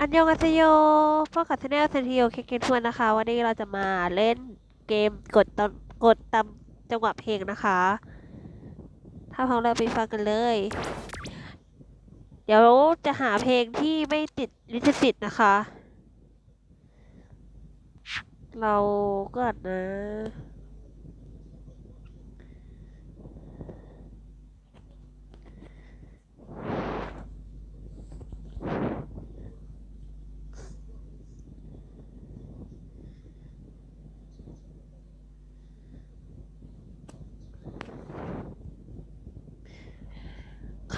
อันยองอาเซโยพวกกับชาแนลเซนทิโอเคเกนทวนนะคะ วันนี้เราจะมาเล่นเกมกดตามกดตามจังหวะเพลงนะคะ ถ้าพร้อมแล้วไปฟังกันเลย เดี๋ยวจะหาเพลงที่ไม่ติดลิขสิทธิ์นะคะ เราก็นะ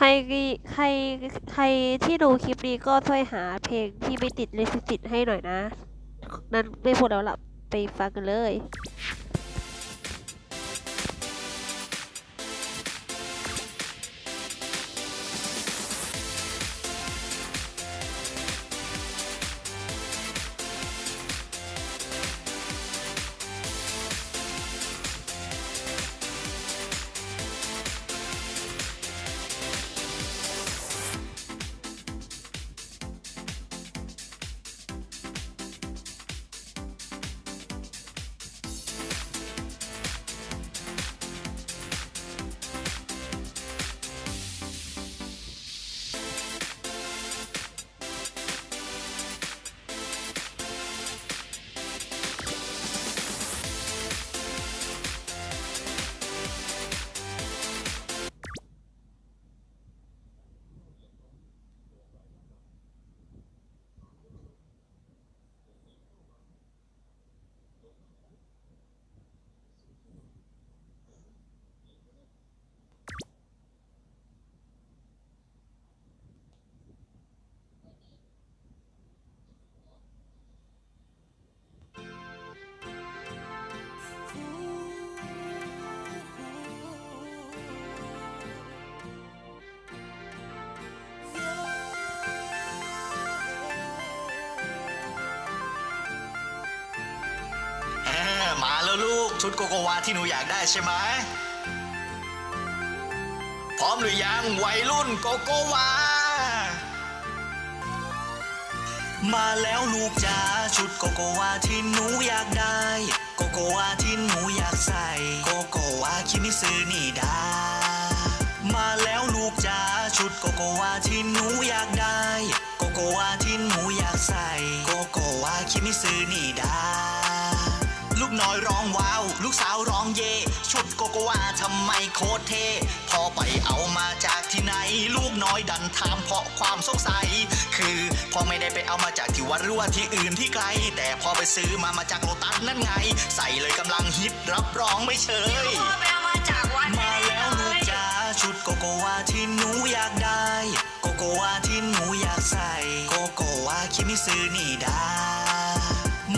ใครใครใครที่ดูคลิปนี้ก็ช่วยหาเพลงที่ไม่ติดลิขสิทธิ์ให้หน่อยนะ นั้นไม่พูดแล้วล่ะ ไปฟังกันเลย ชุดโกโกวาที่หนูอยากได้ใช่ไหม พร้อมหรือยังวัยรุ่นโกโกวา มาแล้วลูกจ๋าชุดโกโกวาที่หนูอยากได้ โกโกวาที่หนูอยากใส่ โกโกวาคิมิซึนี่ดา มาแล้วลูกจ๋าชุดโกโกวาที่หนูอยากได้ โกโกวาที่หนูอยากใส่ โกโกวาคิมิซึนี่ดา กน้อยร้องว้าว ลูกสาวร้องเย่ชุดโกโกวาทำไมโคตรเท่พอไปเอามาจากที่ไหน ลูกน้อยดันถามเพราะความสงสัย คือพอไม่ได้ไปเอามาจากที่วัดหรือว่าที่อื่นที่ไกล แต่พอไปซื้อมามาจากโลตัสนั่นไง ใส่เลยกำลังฮิตรับรองไม่เชยไปเอามาจากวัดมาแล้วลูกจ๋าชุดโกโกวาที่หนูอยากได้ โกโกวาที่หนูอยากใส่ โกโกวาคิมิซึนี่ดา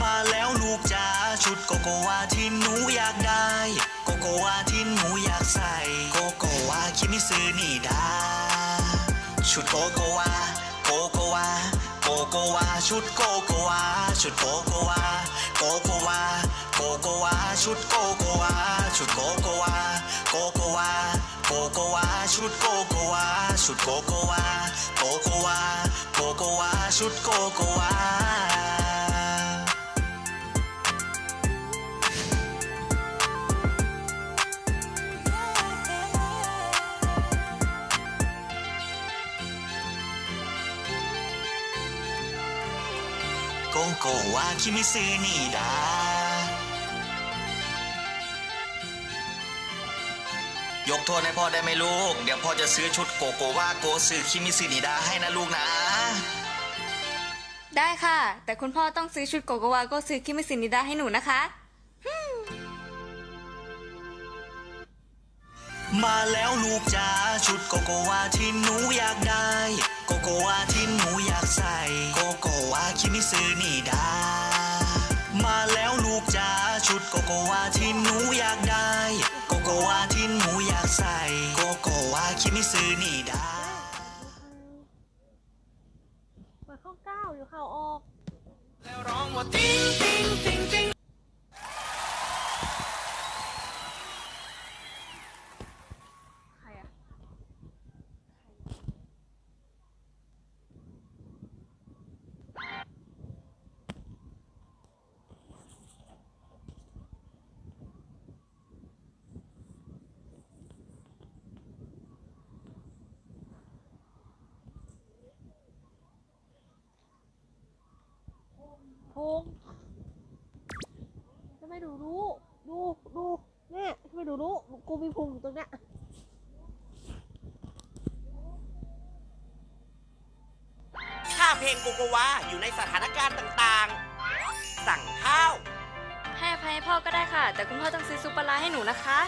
มาแล้วลูกจ๋า ชุดโกโกวาที่หนูอยากได้ โกโกวาที่หนูอยากใส่ โกโกวาคิมิซึนี่ดา ชุดโกโกวา โกโกวา โกโกวา ชุดโกโกวา ชุดโกโกวา โกโกวา โกโกวา ชุดโกโกวา ชุดโกโกวา โกโกวา โกโกวา ชุดโกโกวา ชุดโกโกวา โกโกวา โกโกวา ชุดโกโกวา โกโกวาคิมิซึนี่ดายกโทษให้พ่อได้ไหมลูก เดี๋ยวพ่อจะซื้อชุดโกโกวาโกซึคิมิซึนิดาให้นะลูกนะ ได้ค่ะ แต่คุณพ่อต้องซื้อชุดโกโกวาก็ซื้อคิมิสินิดาให้หนูนะคะ มาแล้วลูกจ๋าชุดโกโกวาที่หนูอยากได้ โกโกวาที่หนูอยากใส่ โกโกวาคิมิซึนี่ดา มาแล้วลูกจ๋าชุดโกโกวาที่หนูอยากได้ โกโกวาที่หนูอยากใส่ โกโกวาคิมิซึนี่ดาเปิดข้อเก้าอยู่ข่าวออก แล้วร้องว่าติ๊งติ๊งติ๊งติ๊ง พุงทำไมหนูรู้ ดูดูแม่ทำไมหนูรู้ กูมีพุงอยู่ตรงเนี้ยถ้าเพลงโกโกวาอยู่ในสถานการณ์ต่างๆ สั่งข้าว ให้อภัยให้พ่อก็ได้ค่ะ แต่คุณพ่อต้องซื้อซุปปลาร้าให้หนูนะคะ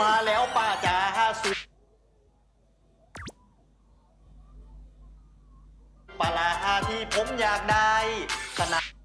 มาแล้วป้าจ๋าสุดป ผมอยากได้ขนาด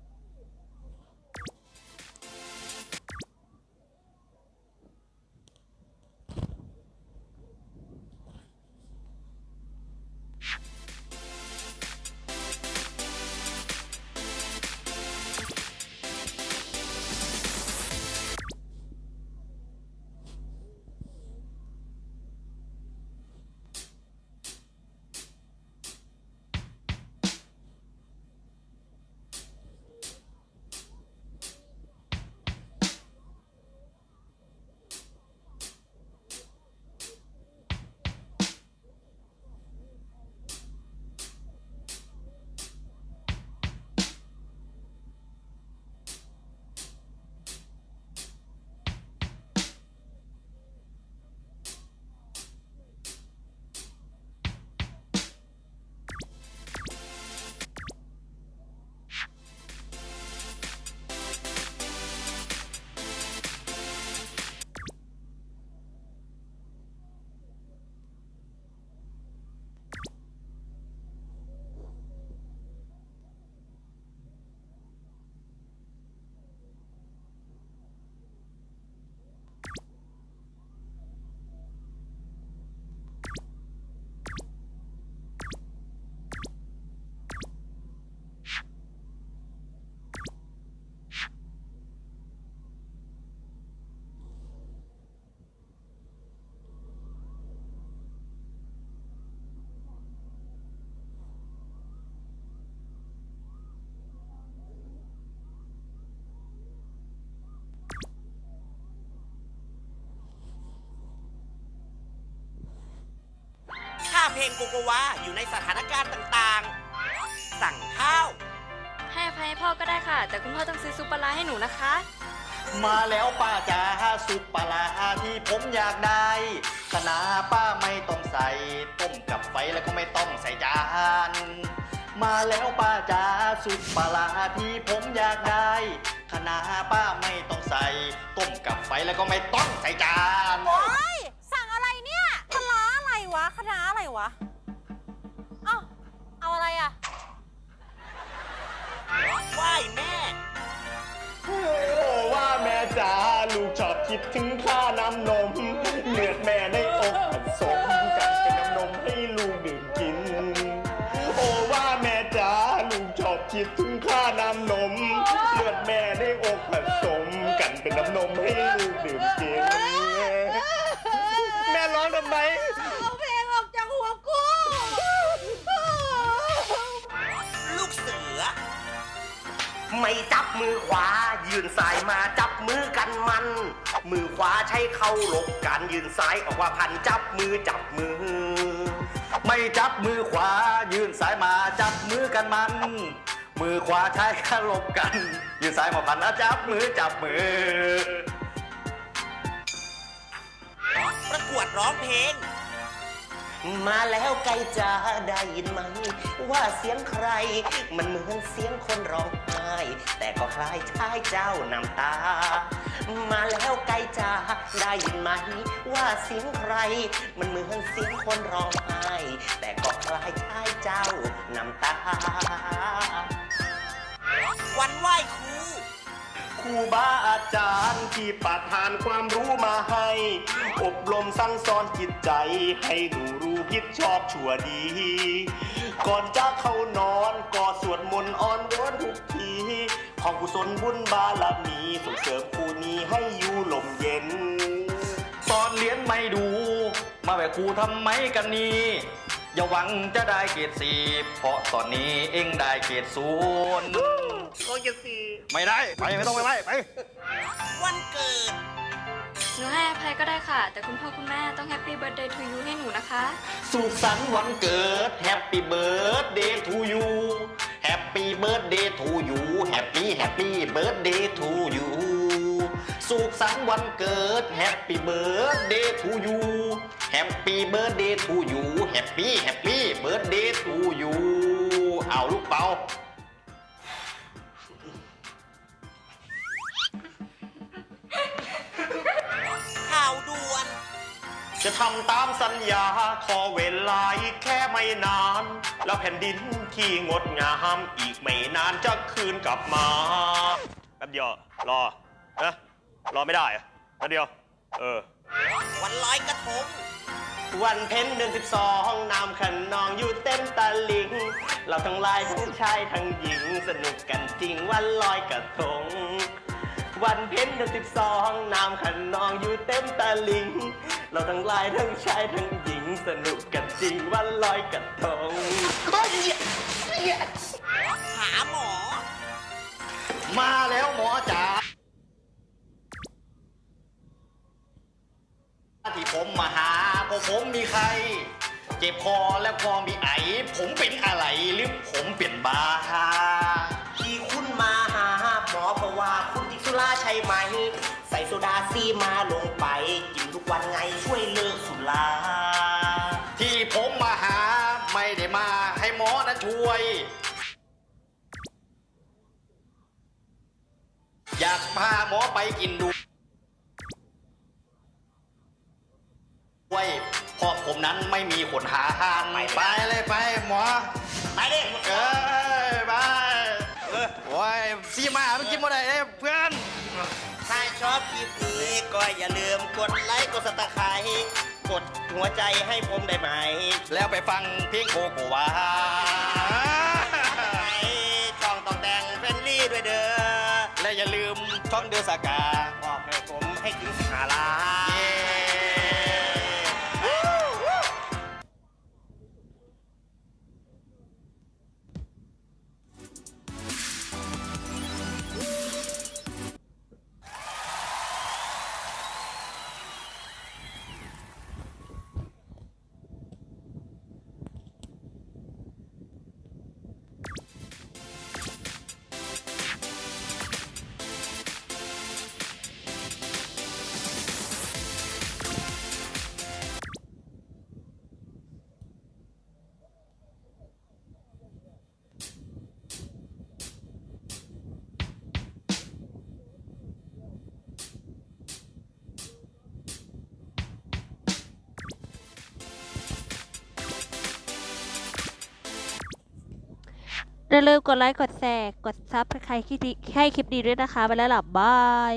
เพลงโกโกวาอยู่ในสถานการณ์ต่างๆ สั่งข้าว ให้อภัยให้พ่อก็ได้ค่ะ แต่คุณพ่อต้องซื้อซุปปลาร้าให้หนูนะคะ มาแล้วป้าจ๋าสุปปลาร้าที่ผมอยากได้คณะป้าไม่ต้องใส่ต้มกับไฟแล้วก็ไม่ต้องใส่จานมาแล้วป้าจ๋าสุปปลาร้าที่ผมอยากได้คณะป้าไม่ต้องใส่ต้มกับไฟแล้วก็ไม่ต้องใส่จาน วะคณะอะไรวะ เอ้า เอาอะไรอะ ไหว้แม่ โอ้ว่าแม่จ๋าลูกชอบคิดถึงค่าน้ำนมเลือดแม่ในอกผสมกันเป็นน้ำนมให้ลูกดื่มกิน โอ้ว่าแม่จ๋าลูกชอบคิดถึงค่าน้ำนมเลือดแม่ในอกผสมกันเป็นน้ำนมให้ลูกดื่มกิน ไม่จับมือขวา ยืนซ้ายมาจับมือกันมัน มือขวาใช้เข้าหลบกันยืนซ้ายออกว่าพันจับมือจับมือ ไม่จับมือขวา ยืนซ้ายมาจับมือกันมัน มือขวาใช้เข่าหลบกัน ยืนซ้ายมาพันนะจับมือจับมือ ประกวดร้องเพลง มาแล้วไกลจะได้ยินไหม ว่าเสียงใคร มันเหมือนเสียงคนร้องไห้แต่ก็คล้ายชายเจ้าน้ำตา มาแล้วไกลจะได้ยินไหม ว่าเสียงใคร มันเหมือนเสียงคนร้องไห้แต่ก็คล้ายชายเจ้าน้ำตา วันไหว้ครู รูบาอาจารย์ที่ประทานความรู้มาให้ อบรมสั่งสอนจิตใจ ให้ดูรู้ผิดชอบชั่วดี ก่อนจะเข้านอนก็สวดมนต์อ่อนวอนทุกทีของกุศลบุญบารมีส่งเสริมครูนี้ให้อยู่ลมเย็น ตอนเรียนไม่ดู มาแบบครูทำไมกันนี่อย่าหวังจะได้เกรดสีเพราะตอนนี้เองได้เกรดศูนย์ โอ้ยสิไม่ได้ ไปไม่ต้องไปไล่ไป วันเกิด หนูให้อภัยก็ได้ค่ะ แต่คุณพ่อคุณแม่ต้องแฮปปี้เบิร์ดเดย์ทูยูให้หนูนะคะ สุขสันต์วันเกิด Happy Birthday to you Happy Birthday to you แฮปปี้แฮปปี้เบิร์ดเดย์ทูยูสุขสันต์วันเกิดแฮปปี้เบิร์ดเดย์ทูยูแฮปปี้เบิร์ดเดย์ทูยูแฮปปี้แฮปปี้เบิร์ดเดย์ทูยูเอาลูกเปา จะทำตามสัญญาขอเวลาอีกแค่ไม่นาน แล้วแผ่นดินที่งดงามอีกไม่นานจะคืนกลับมาแป๊บเดียวรอนะรอไม่ได้อะแป๊บเดียว เออ วันลอยกระทงวันเพ็ญเดือนสิบสองน้ำขันนองอยู่เต็มตาลิง เราทั้งลายทั้งชายทั้งหญิงสนุกกันจริงวันลอยกระทง วันเพ็ญเดือนสิบสองน้ำขันนองอยู่เต็มตาลิง เราทั้งลายทั้งชายทั้งหญิงสนุกกันจริงวันลอยกระทงเฮ้ยเหี้ยหาหมอ มาแล้วหมอจ๋าที่ผมมาหาเพราะผมมีใคร เจ็บคอและคอมีไอ ผมเป็นอะไรหรือผมเป็นบ้าที่คุณมาหาหมอเพราะว่าคุณติดสุราใช่ไหม ใส่โซดาซีมาล มาให้หมอนั้นช่วย อยากพาหมอไปกินดูด้วยพราะผมนั้นไม่มีคนหาทานไปไปเลยไปหมอ ไปดิเอ้ยไปเออโอ้ยซีมาไม่กินบ่ได้เด้เพื่อน ถ้าชอบคลิปนี้ก็อย่าลืมกดไลค์กดสตาร์ไคร้ กดหัวใจให้ผมได้ไหม แล้วไปฟังเพลงโกโกวาไอ้ช่องต้องแต่งเฟรนลี่ด้วยเด้อและอย่าลืมช่องเดือสากาบอกให้ผมให้ถึงสิบห้าล้า อย่าลืมกดไลค์ กดแชร์ กดซับใครคลิปดีให้คลิปดีด้วยนะคะ ไปแล้วหลับบาย